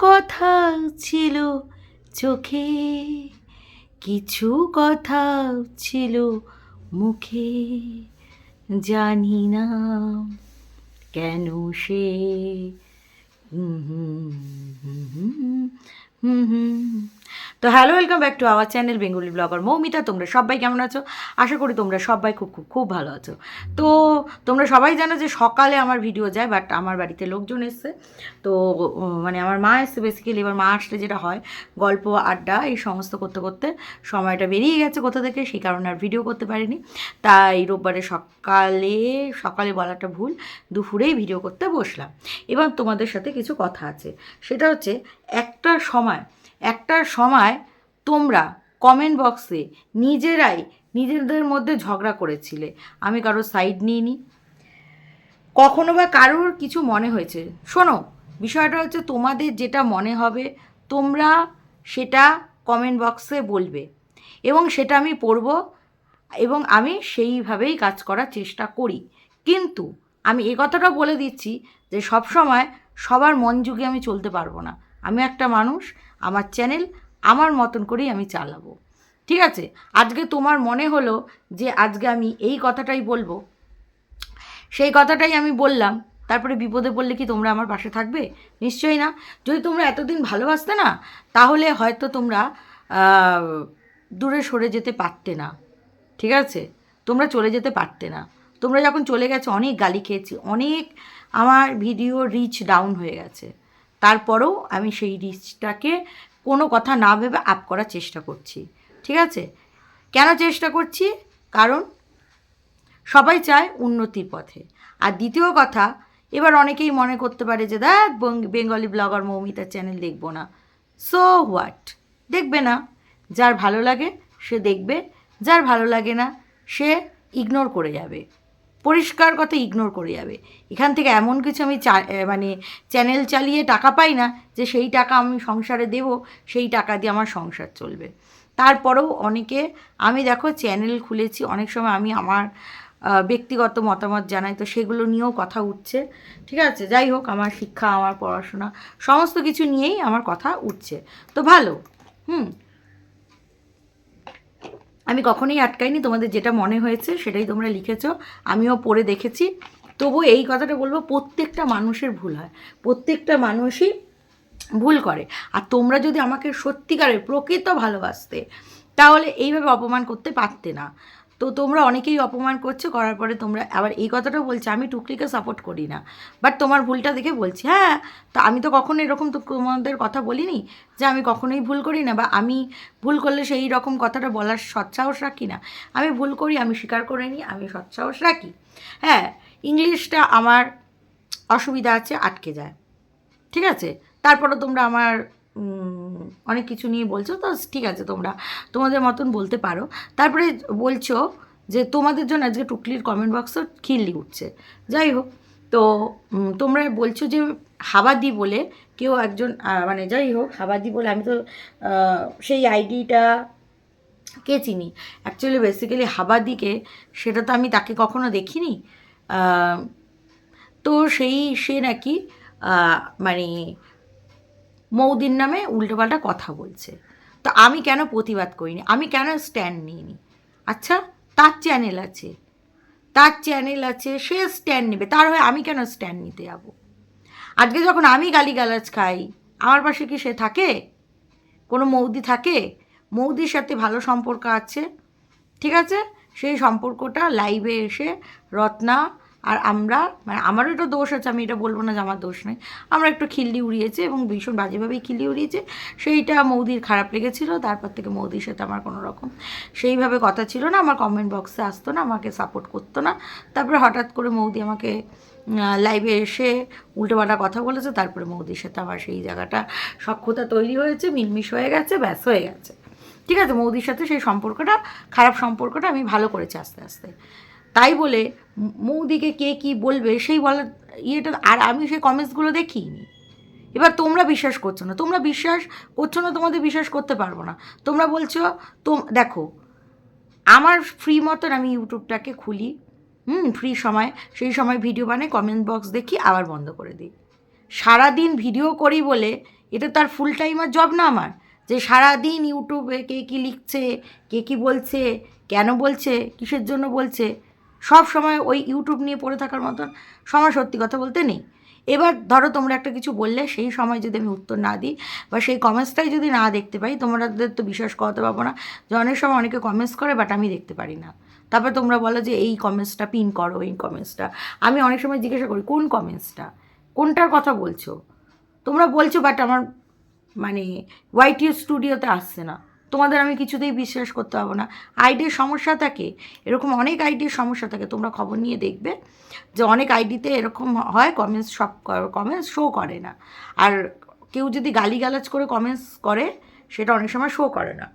কথা ছিল চোখে কিছু কথা ছিল মুখে জানি না কেন সে হুম হুম হুম হুম হুম। তো hello welcome back to our channel Bengali blogger Moumita তোমরা সবাই কেমন আছো? আশা করি তোমরা সবাই খুব খুব খুব ভালো আছো। তো তোমরা সবাই জানো যে সকালে আমার ভিডিও যায় বাট আমার বাড়িতে লোকজন এসছে। তো মানে আমার মা এসছে বেসিক্যালি এবার মা আসলে যেটা হয়, গল্প, আড্ডা এই সমস্ত করতে করতে সময়টা বেরিয়ে গেছে কোথা থেকে, সেই কারণে আর ভিডিও করতে পারিনি। তাই রোববারে সকালে সকালে বলাটা ভুল, দুপুরেই ভিডিও করতে বসলাম। এবার তোমাদের সাথে কিছু কথা আছে। সেটা হচ্ছে, একটা সময় একটা সময় তোমরা কমেন্ট বক্সে নিজেরাই নিজেদের মধ্যে ঝগড়া করেছিলে। আমি কারও সাইড নিইনি। কখনো বা কারোর কিছু মনে হয়েছে? শোনো, বিষয়টা হচ্ছে তোমাদের যেটা মনে হবে, তোমরা সেটা কমেন্ট বক্সে বলবে এবং সেটা আমি পড়ব এবং আমি সেইভাবেই কাজ করার চেষ্টা করি। কিন্তু আমি এ কথাটা বলে দিচ্ছি যে সব সময় সবার মন যুগে আমি চলতে পারব না। আমি একটা মানুষ আমার চ্যানেল আমার মতন করেই আমি চালাবো। ঠিক আছে? আজকে তোমার মনে হলো যে আজকে আমি এই কথাটাই বলব। সেই কথাটাই আমি বললাম। তারপরে বিপদে পড়লে কি তোমরা আমার পাশে থাকবে? নিশ্চয়ই না। যদি তোমরা এতদিন ভালোবাসতে না, তাহলে হয়তো তোমরা দূরে সরে যেতে পারতে না। ঠিক আছে? তোমরা চলে যেতে পারতে না। তোমরা যখন চলে গেছো, অনেক গালি খেয়েছি, অনেক আমার ভিডিও রিচ ডাউন হয়ে গেছে। তারপরেও আমি সেই রিচটাকে কোনো কথা না ভেবে আপ করার চেষ্টা করছি। ঠিক আছে? কেন চেষ্টা করছি? কারণ সবাই চায় উন্নতির পথে। আর দ্বিতীয় কথা, এবার অনেকেই মনে করতে পারে যে, দেখ বেঙ্গলি ব্লগার মৌমিতার চ্যানেল দেখব না। সো হোয়াট দেখবে না। যার ভালো লাগে, সে দেখবে। যার ভালো লাগে না, সে ইগনোর করে যাবে। পরিষ্কার কথা ইগনোর করে যাবে। এখান থেকে এমন কিছু আমি মানে চ্যানেল চালিয়ে টাকা পাই না যে সেই টাকা আমি সংসারে দেব, সেই টাকা দিয়ে আমার সংসার চলবে। তারপরেও অনেকে, আমি দেখো চ্যানেল খুলেছি, অনেক সময় আমি আমার ব্যক্তিগত মতামত জানাই, তো সেগুলো নিয়েও কথা উঠছে। ঠিক আছে? যাই হোক, আমার শিক্ষা, আমার পড়াশোনা, সমস্ত কিছু নিয়েই আমার কথা উঠছে। তো ভালো, হুম? আমি কখনোই আটকাইনি, তোমাদের যেটা মনে হয়েছে সেটাই তোমরা লিখেছ, আমিও পড়ে দেখেছি। তবু এই কথাটা বলব, প্রত্যেকটা মানুষের ভুল হয়, প্রত্যেকটা মানুষই ভুল করে। আর তোমরা যদি আমাকে সত্যিকারের প্রকৃত ভালোবাসতে, তাহলে এইভাবে অপমান করতে পারতে না। তো তোমরা অনেকেই অপমান করছ, করার পরে তোমরা আবার এই কথাটাও বলছো, আমি টুকলিকে সাপোর্ট করি না। বাট তোমার ভুলটা দেখে বলছি হ্যাঁ তো আমি তো কখনো এরকম তো তোমাদের কথা বলিনি যে আমি কখনোই ভুল করি না বা আমি ভুল করলে সেই রকম কথাটা বলার সৎসাহস রাখি না। আমি ভুল করি, আমি স্বীকার করে নিই, আমি সৎসাহস রাখি। হ্যাঁ ইংলিশটা আমার অসুবিধা আছে, আটকে যায়। ঠিক আছে? তারপরে তোমরা আমার অনেক কিছু নিয়ে বলছো, তো ঠিক আছে তোমরা, তোমাদের মতন বলতে পারো। তারপরে বলছো যে তোমাদের জন্য আজকে টুকলির কমেন্ট বক্সও খিল্লি উঠছে। যাই হোক, তো তোমরা বলছো যে হাবাদি বলে কেউ একজন মানে যাই হোক, হাবাদি বলে আমি তো সেই আইডিটা কে চিনি? অ্যাকচুয়ালি বেসিক্যালি হাবাদিকে, সেটা তো আমি তাকে কখনো দেখিনি। তো সেই, সে নাকি মানে মৌদির নামে উল্টোপাল্টা কথা বলছে। তো আমি কেন প্রতিবাদ করিনি? আমি কেন স্ট্যান্ড নিইনি? আচ্ছা তার চ্যানেল আছে। তার চ্যানেল আছে, সে স্ট্যান্ড নেবে। তার হয়ে আমি কেন স্ট্যান্ড নিতে যাব? আজকে যখন আমি গালিগালাজ খাই, আমার পাশে কি সে থাকে? কোনো মৌদি থাকে? মৌদির সাথে ভালো সম্পর্ক আছে? ঠিক আছে? সেই সম্পর্কটা লাইভে এসে রত্না আর আমরা মানে আমারও একটা দোষ আছে, আমি এটা বলব না যে আমার দোষ নেই আমরা একটু খিল্লি উড়িয়েছি এবং ভীষণ বাজেভাবেই খিল্লি উড়িয়েছে। সেইটা মৌদির খারাপ লেগেছিলো, তারপর থেকে মৌদির সাথে আমার কোনো রকম। সেইভাবে কথা ছিল না, আমার কমেন্ট বক্সে আসতো না, আমাকে সাপোর্ট করতো না। তারপরে হঠাৎ করে মৌদি আমাকে লাইভে এসে উল্টোপাল্টা কথা বলেছে, তারপরে মৌদির সাথে আমার সেই জায়গাটা সক্ষতা তৈরি হয়েছে, মিলমিশ হয়ে গেছে, ব্যাস হয়ে গেছে। ঠিক আছে, মৌদির সাথে সেই সম্পর্কটা, খারাপ সম্পর্কটা আমি ভালো করেছি আস্তে আস্তে। তাই বলে মৌদিকে কে কি বলবে সেই বলার ইয়েটা, আর আমি সেই কমেন্টসগুলো দেখিনি। এবার তোমরা বিশ্বাস করছ না। তোমরা বিশ্বাস করছ না, তোমাদের বিশ্বাস করতে পারব না। তোমরা বলছো তো দেখো, আমার ফ্রি মতন আমি ইউটিউবটাকে খুলি, হুম ফ্রি সময়, সেই সময় ভিডিও বানাই কমেন্ট বক্স দেখি, আবার বন্ধ করে দিই। সারাদিন ভিডিও করি বলে এটা তার ফুল টাইমার জব না আমার। যে সারাদিন ইউটিউবে কে কী লিখছে, কে কী বলছে, কেন বলছে, কিসের জন্য বলছে সব সময় ওই ইউটিউব নিয়ে পড়ে থাকার মতন সময় সত্যি কথা বলতে নেই। এবার ধরো তোমরা একটা কিছু বললে, সেই সময় যদি আমি উত্তর না দিই বা সেই কমেন্টসটাই যদি না দেখতে পাই, তোমাদের তো বিশ্বাস করাতে পারব না যে অনেক সময় অনেকে কমেন্টস করে বাট আমি দেখতে পারি না। তারপর তোমরা বলো যে এই কমেন্টসটা পিন করো, এই কমেন্টসটা আমি অনেক সময় জিজ্ঞাসা করি, কোন কমেন্টসটা কোনটার কথা বলছো? তোমরা বলছো বাট আমার মানে ওয়াইটি স্টুডিওতে আসছে না। তোমাদের আমি কিছুতেই বিশ্বাস করতে পারব না। আইডির সমস্যা থাকে, এরকম অনেক আইডির সমস্যা থাকে, তোমরা খবর নিয়ে দেখবে যে অনেক আইডিতে এরকম হয় কমেন্টস সব কমেন্টস শো করে না। আর কেউ যদি গালিগালাজ করে কমেন্টস করে, সেটা অনেক সময় শো করে না।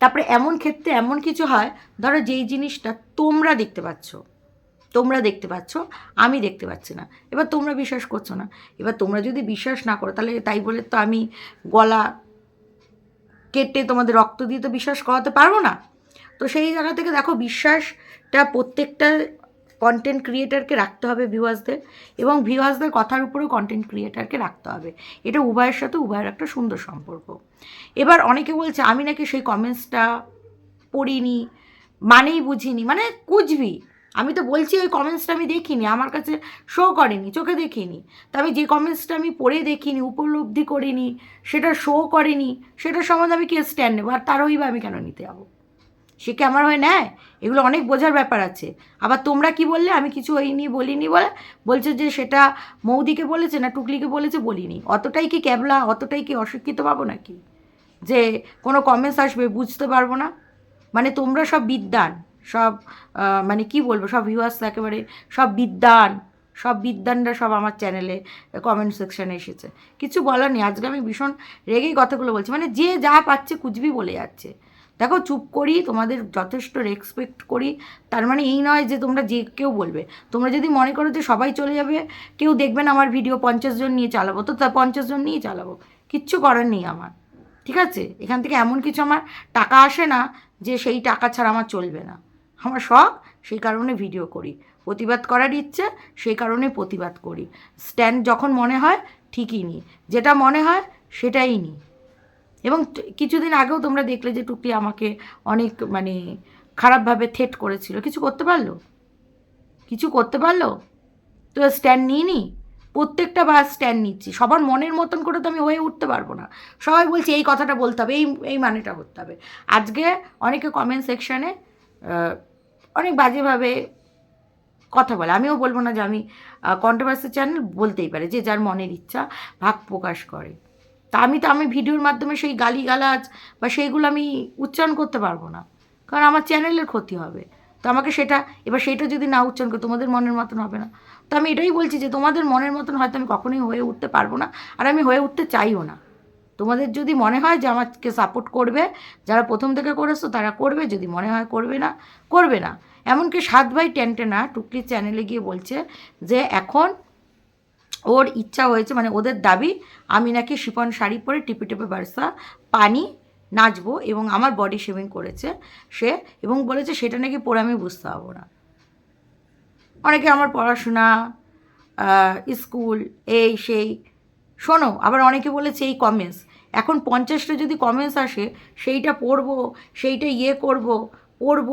তারপরে এমন ক্ষেত্রে এমন কিছু হয়, ধরো যেই জিনিসটা তোমরা দেখতে পাচ্ছ, তোমরা দেখতে পাচ্ছ, আমি দেখতে পাচ্ছি না। এবার তোমরা বিশ্বাস করছ না। এবার তোমরা যদি বিশ্বাস না করো, তাহলে তাই বলে তো আমি গলা কেটে তোমাদের রক্ত দিয়ে তো বিশ্বাস করাতে পারব না। তো সেই জায়গা থেকে দেখো বিশ্বাসটা প্রত্যেকটা কন্টেন্ট ক্রিয়েটারকে রাখতে হবে ভিউয়ার্সদের এবং ভিউয়ার্সদের কথার উপরেও কন্টেন্ট ক্রিয়েটারকে রাখতে হবে। এটা উভয়ের সাথে উভয়ের একটা সুন্দর সম্পর্ক। এবার অনেকে বলছে, আমি নাকি সেই কমেন্টসটা পড়িনি, মানেই বুঝিনি। মানে কুচবি আমি তো বলছি ওই কমেন্টসটা আমি দেখিনি, আমার কাছে শো করেনি, চোখে দেখিনি। তা আমি যে কমেন্টসটা আমি পড়ে দেখিনি, উপলব্ধি করিনি, সেটা শো করেনি, সেটার সম্বন্ধে আমি কি স্ট্যান্ড নেব? আর তারই বা আমি কেন নিতে যাব? সে কি আমার হয়ে নেয় এগুলো অনেক বোঝার ব্যাপার আছে। আবার তোমরা কি বললে? আমি কিছু ওই নিয়ে বলিনি বলে? বলছে যে সেটা মৌদিকে বলেছে না টুকলিকে বলেছে বলিনি। অতটাই কি ক্যাবলা? অতটাই কি অশিক্ষিত পাবো নাকি? যে কোনো কমেন্টস আসবে, বুঝতে পারব না? মানে তোমরা সব বিদ্যান সব মানে কি বলব, সব ভিউয়ার্স একেবারে সব বিদ্যান সব বিদ্যানরা সব আমার চ্যানেলে কমেন্ট সেকশানে এসেছে। কিছু বলার নেই, আজকে আমি ভীষণ রেগেই কথাগুলো বলছি মানে যে যা পাচ্ছে কুচবি বলে যাচ্ছে। দেখো, চুপ করি, তোমাদের যথেষ্ট রেসপেক্ট করি, তার মানে এই নয় যে তোমরা যে কেউ বলবে। তোমরা যদি মনে করো যে সবাই চলে যাবে, কেউ দেখবেন আমার ভিডিও পঞ্চাশ জন নিয়ে চালাবো, তো তা পঞ্চাশ জন নিয়ে চালাবো, কিচ্ছু করার নেই আমার। ঠিক আছে? এখান থেকে এমন কিছু আমার টাকা আসে না যে সেই টাকা ছাড়া আমার চলবে না। আমার শখ, সেই কারণে ভিডিও করি। প্রতিবাদ করার ইচ্ছে, সেই কারণে প্রতিবাদ করি। স্ট্যান্ড যখন মনে হয়, ঠিকই নিই যেটা মনে হয়, সেটাই নিই এবং কিছুদিন আগেও তোমরা দেখলে যে টুকলি আমাকে অনেক মানে খারাপভাবে থেট করেছিল। কিছু করতে পারল? কিছু করতে পারল? তো স্ট্যান্ড নিই নি। প্রত্যেকটা বার স্ট্যান্ড নিচ্ছি। সবার মনের মতন করে তো আমি হয়ে উঠতে পারব না। সবাই বলছে, এই কথাটা বলতে হবে, এই এই মানেটা করতে হবে। আজকে অনেকে কমেন্ট সেকশানে অনেক বাজেভাবে কথা বলে। আমিও বলব না যে আমি কন্ট্রোভার্সি চ্যানেল বলতেই পারে, যে যার মনের ইচ্ছা ভাগ প্রকাশ করে। তা আমি তো, আমি ভিডিওর মাধ্যমে সেই গালিগালাজ বা সেইগুলো আমি উচ্চারণ করতে পারব না, কারণ আমার চ্যানেলের ক্ষতি হবে। তো আমাকে সেটা, এবার সেটা যদি না উচ্চারণ করে, তোমাদের মনের মতন হবে না। তো আমি এটাই বলছি যে তোমাদের মনের মতন হয়তো আমি কখনোই হয়ে উঠতে পারব না, আর আমি হয়ে উঠতে চাইও না। তোমাদের যদি মনে হয় যে আমাকে সাপোর্ট করবে, যারা প্রথম থেকে করেছ তারা করবে, যদি মনে হয় করবে না করবে না। এমনকি সাত ভাই টেনটেনা টুকলির চ্যানেলে গিয়ে বলছে যে এখন ওর ইচ্ছা হয়েছে মানে ওদের দাবি, আমি নাকি শিপন শাড়ি পরে টিপে টিপে বার্সা পানি নাচবো এবং আমার বডি শেভিং করেছে সে এবং বলেছে সেটা নাকি পরে আমি বুঝতে পারব না। অনেকে আমার পড়াশোনা স্কুল, এই, সেই, শোনো, আবার অনেকে বলেছে এই কমেন্টস এখন পঞ্চাশটা যদি কমেন্টস আসে, সেইটা পড়ব, সেইটা ইয়ে করব, পড়ব,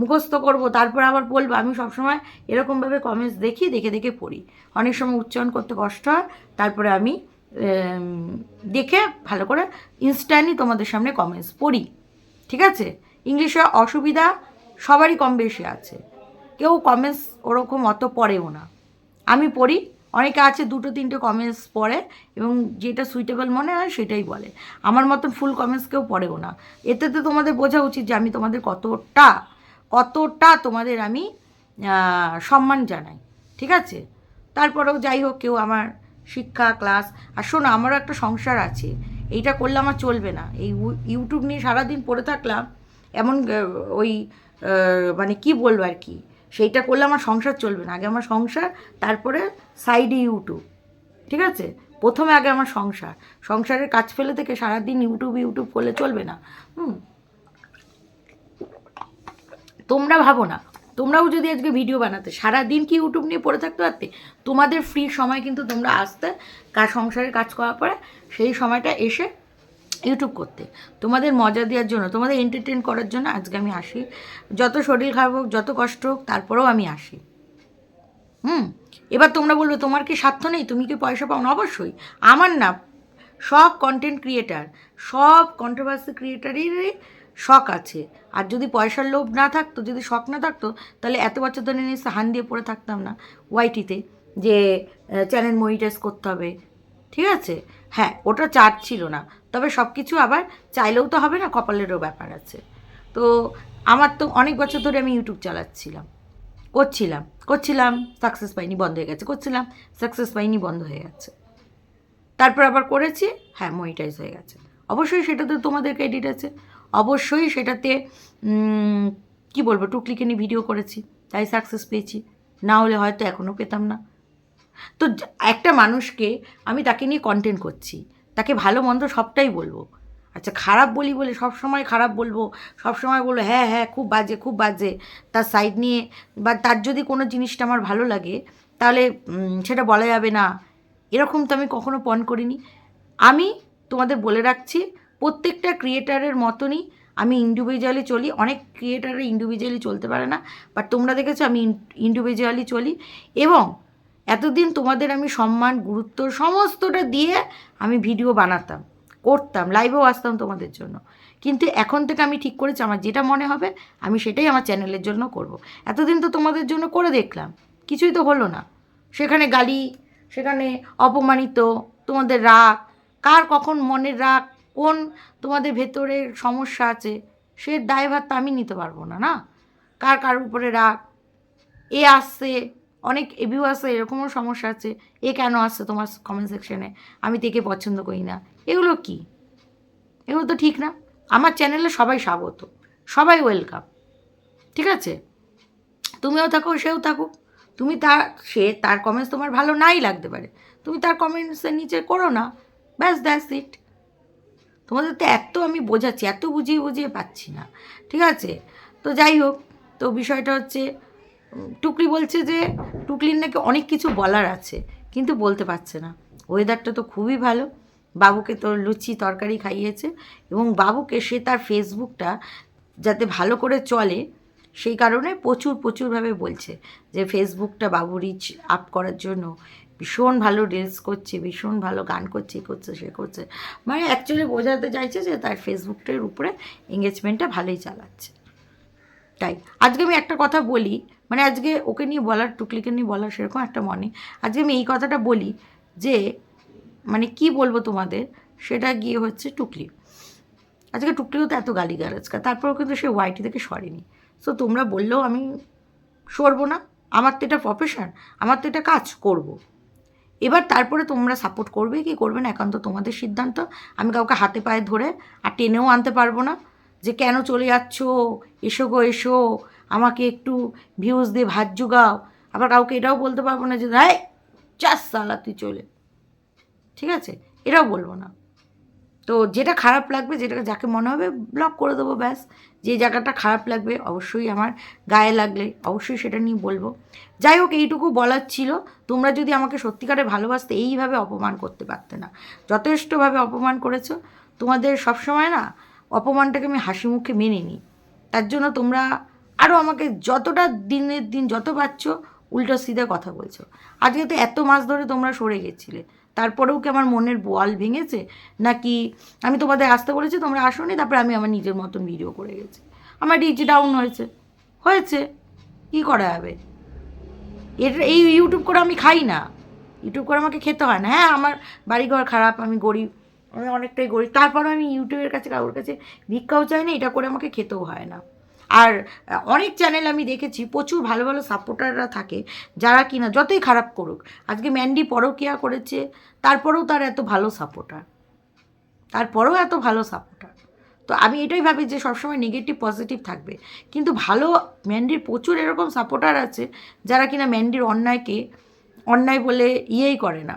মুখস্থ করব, তারপর আবার বলব। আমি সবসময় এরকমভাবে কমেন্টস দেখি, দেখে দেখে পড়ি। অনেক সময় উচ্চারণ করতে কষ্ট হয়, তারপরে আমি দেখে ভালো করে ইনস্ট্যান্টলি তোমাদের সামনে কমেন্টস পড়ি। ঠিক আছে? ইংলিশে অসুবিধা সবারই কম বেশি আছে। কেউ কমেন্টস ওরকম অত পড়েও না। আমি পড়ি অনেকে আছে, দুটো তিনটে কমেন্টস পড়ে এবং যেটা সুইটেবল মনে হয় সেটাই বলে। আমার মতন ফুল কমেন্টস কেউ পড়েও না। এতে তো তোমাদের বোঝা উচিত যে আমি তোমাদের কতটা কতটা তোমাদের আমি সম্মান জানাই। ঠিক আছে? তারপরেও যাই হোক, কেউ আমার শিক্ষা ক্লাস আর শোনো, আমারও একটা সংসার আছে। এইটা করলে আমার চলবে না। এই ইউটিউব নিয়ে সারাদিন পড়ে থাকলাম, এমন ওই মানে কি বলব আর কি? সেইটা করলে আমার সংসার চলবে না। আগে আমার সংসার, তারপরে সাইডে ইউটিউব ঠিক আছে? প্রথমে আগে আমার সংসার। সংসারের কাজ ফেলে থেকে সারাদিন ইউটিউব ইউটিউব করলে চলবে না। হুম? তোমরা ভাবো না। তোমরাও যদি আজকে ভিডিও বানাতে, সারাদিন কি ইউটিউব নিয়ে পড়ে থাকতে পারতে? তোমাদের ফ্রি সময় কিন্তু তোমরা আসতে কার সংসারের কাজ করার পরে সেই সময়টা এসে ইউটিউব করতে। তোমাদের মজা দেওয়ার জন্য, তোমাদের এন্টারটেন করার জন্য আজকে আমি আসি। যত শরীর খারাপ হোক, যত কষ্ট হোক, তারপরেও আমি আসি। হুম? এবার তোমরা বলবে, তোমার কি স্বার্থ নেই? তুমি কি পয়সা পাও না? অবশ্যই। আমার না, সব কন্টেন্ট ক্রিয়েটার সব কন্ট্রোভার্সি ক্রিয়েটারেরই শখ আছে। আর যদি পয়সার লোভ না থাকতো, যদি শখ না থাকতো, তাহলে এত বছর ধরে নিশ্চয় হান দিয়ে পড়ে থাকতাম না। ওয়াইটিতে যে চ্যানেল মনিটাইজ করতে হবে। ঠিক আছে? হ্যাঁ ওটা চার্জ ছিল না। তবে সব কিছু আবার চাইলেও তো হবে না, কপালেরও ব্যাপার আছে। তো আমার তো অনেক বছর ধরে আমি ইউটিউব চালাচ্ছিলাম। করছিলাম করছিলাম সাকসেস পাইনি, বন্ধ হয়ে গেছে, করছিলাম সাকসেস পাইনি, বন্ধ হয়ে গেছে। তারপর আবার করেছি হ্যাঁ মনিটাইজ হয়ে গেছে। অবশ্যই সেটাতে তোমাদের ক্রেডিট আছে। অবশ্যই সেটাতে কি বলব টুকলিকে নিয়ে ভিডিও করেছি, তাই সাকসেস পেয়েছি। না হলে হয়তো এখনও পেতাম না। তো একটা মানুষকে আমি তাকে নিয়ে কন্টেন্ট করছি। তাকে ভালো, মন্দ সবটাই বলব। আচ্ছা খারাপ বলি বলে সব সময় খারাপ বলব সব সময় বলব হ্যাঁ হ্যাঁ খুব বাজে খুব বাজে। তার সাইড নিয়ে বা তার যদি কোনো জিনিসটা আমার ভালো লাগে, তাহলে সেটা বলা যাবে না। এরকম তো আমি কখনো পণ করিনি। আমি তোমাদের বলে রাখছি, প্রত্যেকটা ক্রিয়েটারের মতনই আমি ইন্ডিভিজুয়ালি চলি। অনেক ক্রিয়েটারের ইন্ডিভিজুয়ালি চলতে পারে না বাট তোমরা দেখেছ আমি ইন্ডিভিজুয়ালি চলি। এবং এতদিন তোমাদের আমি সম্মান, গুরুত্ব সমস্তটা দিয়ে আমি ভিডিও বানাতাম, করতাম লাইভেও আসতাম তোমাদের জন্য। কিন্তু এখন থেকে আমি ঠিক করেছি, আমার যেটা মনে হবে, আমি সেটাই আমার চ্যানেলের জন্য করব। এতদিন তো তোমাদের জন্য করে দেখলাম, কিছুই তো হলো না। সেখানে গালি, সেখানে অপমানিত, তোমাদের রাগ, কার কখন মনের রাগ, কোন তোমাদের ভেতরে সমস্যা আছে, সে দায়ভার তো আমি নিতে পারব না না? কার কার উপরে রাগ, এ আসছে অনেক আসছে এরকমও সমস্যা আছে। এ কেন আসছে তোমার কমেন্ট সেকশনে আমি তেকে পছন্দ করি না। এগুলো কি? এগুলো তো ঠিক না। আমার চ্যানেলে সবাই স্বাগত। সবাই ওয়েলকাম ঠিক আছে? তুমিও থাকো, সেও থাকুক তুমি তার, সে তার কমেন্টস তোমার ভালো নাই লাগতে পারে। তুমি তার কমেন্টসের নিচে করো না। ব্যাস দ্যাস ইট তোমাদের তো এত আমি বোঝাচ্ছি, এত বুঝিয়ে বুঝিয়ে পাচ্ছি না। ঠিক আছে? তো যাই হোক, তো বিষয়টা হচ্ছে টুকলি বলছে যে টুকলির নাকি অনেক কিছু বলার আছে, কিন্তু বলতে পারছে না। ওয়েদারটা তো খুবই ভালো। বাবুকে তো লুচি তরকারি খাইয়েছে এবং বাবুকে সে তার ফেসবুকটা যাতে ভালো করে চলে, সেই কারণে প্রচুর, প্রচুরভাবে বলছে যে ফেসবুকটা বাবু রিচ আপ করার জন্য ভীষণ ভালো রিলস করছে, ভীষণ ভালো গান করছে, এ করছে, সে করছে। মানে অ্যাকচুয়ালি বোঝাতে চাইছে যে তার ফেসবুকটার উপরে এঙ্গেজমেন্টটা ভালোই চালাচ্ছে। তাই। আজকে আমি একটা কথা বলি মানে আজকে ওকে নিয়ে বলার, টুকলিকে নিয়ে বলার সেরকম একটা মনে আজকে আমি এই কথাটা বলি যে মানে কি বলব তোমাদের, সেটা গিয়ে হচ্ছে টুকলি। আজকে টুকলিও তো এত গালি গালাজ তারপরেও কিন্তু সে ওয়াইটি থেকে সরেনি। সো তোমরা বললেও আমি সরবো না, আমার তো এটা প্রফেশন আমার তো এটা কাজ করব। এবার তারপরে তোমরা সাপোর্ট করবে কি? করবে না, একান্ত তোমাদের সিদ্ধান্ত। আমি কাউকে হাতে পায়ে ধরে আর টেনেও আনতে পারব না। যে কেন চলে যাচ্ছ? এসো গো, এসো। আমাকে একটু ভিউজ দিয়ে ভাত জুগাও। আবার কাউকে এটাও বলতে পারব না যে হ্যাঁ চাস সালা তুই চলে ঠিক আছে? এটাও বলব না। তো যেটা খারাপ লাগবে, যেটা যাকে মনে হবে ব্লক করে দেবো, ব্যাস। যে জায়গাটা খারাপ লাগবে, অবশ্যই আমার গায়ে লাগলে অবশ্যই সেটা নিয়ে বলব। যাই হোক, এইটুকু বলার ছিল। তোমরা যদি আমাকে সত্যিকারে ভালোবাসতে এইভাবে অপমান করতে পারতে না, যথেষ্টভাবে অপমান করেছ, তোমাদের সবসময় না অপমানটাকে আমি হাসি মুখে মেনে নিই। তার জন্য তোমরা আরও আমাকে যতটা দিনের দিন যত পাচ্ছ, উল্টো সিধা কথা বলছো। আজকে তো এত মাস ধরে তোমরা সরে গেছিলে। তারপরেও কি আমার মনের বোয়াল ভেঙেছে? নাকি আমি তোমাদের আসতে বলেছি, তোমরা আসোনি, তারপরে আমি আমার নিজের মতন ভিডিও করে গেছি। আমার রিচ ডাউন হয়েছে। হয়েছে? কী করা যাবে? এটা এই ইউটিউব করে আমি খাই না। ইউটিউব করে আমাকে খেতে হয় না। হ্যাঁ আমার বাড়িঘর খারাপ, আমি গরিব। আমি অনেকটাই গরিব। তারপরে আমি ইউটিউবের কাছে, কারোর কাছে ভিক্ষাও চাই না, এটা করে আমাকে খেতেও হয় না। আর অনেক চ্যানেল আমি দেখেছি, প্রচুর ভালো ভালো সাপোর্টাররা থাকে, যারা কিনা যতই খারাপ করুক, আজকে ম্যান্ডি পরকিয়া করেছে, তারপরেও তার এত ভালো সাপোর্টার তারপরেও এত ভালো সাপোর্টার তো আমি এটাই ভাবি যে সবসময় নেগেটিভ পজিটিভ থাকবে। কিন্তু ভালো ম্যান্ডির প্রচুর এরকম সাপোর্টার আছে, যারা কিনা ম্যান্ডির অন্যায়কে, অন্যায় বলে ইয়েই করে না।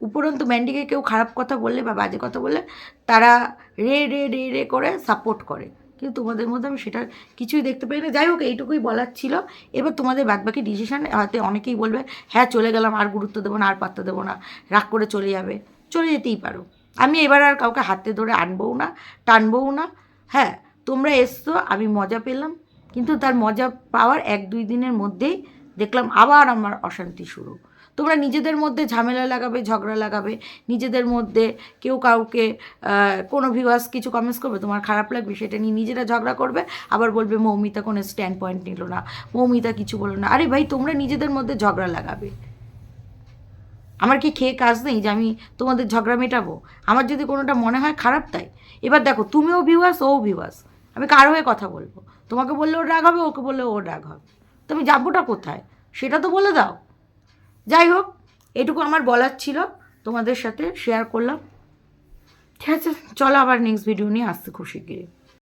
উপরন্তু ম্যান্ডিকে কেউ খারাপ কথা বললে বা বাজে কথা বললে তারা রে রে রে রে করে সাপোর্ট করে। কিন্তু তোমাদের মধ্যে আমি সেটা কিছুই দেখতে পাই না। যাই হোক এইটুকুই বলার ছিল। এবার তোমাদের বাদবাকি ডিসিশন হয়তো অনেকেই বলবে হ্যাঁ চলে গেলাম, আর গুরুত্ব দেবো না, আর পাত্তা দেবো না। রাগ করে চলে যাবে। চলে যেতেই পারো। আমি এবার আর কাউকে হাতে ধরে আনবও না, টানবও না। হ্যাঁ তোমরা এসছো, আমি মজা পেলাম। কিন্তু তার মজা পাওয়ার এক দুই দিনের মধ্যেই দেখলাম আবার আমার অশান্তি শুরু। তোমরা নিজেদের মধ্যে ঝামেলা লাগাবে, ঝগড়া লাগাবে, নিজেদের মধ্যে কেউ কাউকে কোনো ভিউয়ার্স কিছু কমেন্টস করবে, তোমার খারাপ লাগবে, সেটা নিয়ে নিজেরা ঝগড়া করবে, আবার বলবে মৌমিতা কোনো স্ট্যান্ড পয়েন্ট নিল না, মৌমিতা কিছু বলো না। আরে ভাই, তোমরা নিজেদের মধ্যে ঝগড়া লাগাবে। আমার কি খেয়ে কাজ নেই যে আমি তোমাদের ঝগড়া মেটাবো? আমার যদি কোনোটা মনে হয় খারাপ তাই। এবার দেখো, তুমিও ভিউয়ার্স ও ভিউয়ার্স আমি কার হয়ে কথা বলব। তোমাকে বললে ওর রাগ হবে, ওকে বললে ওর রাগ হবে। তুমি যাবোটা কোথায়? সেটা তো বলে দাও। যাই হোক এটুকু আমার বলার ছিল। তোমাদের সাথে শেয়ার করলাম। ঠিক আছে, চলো আবার নেক্সট ভিডিও নিয়ে আসতে খুশি গিয়ে।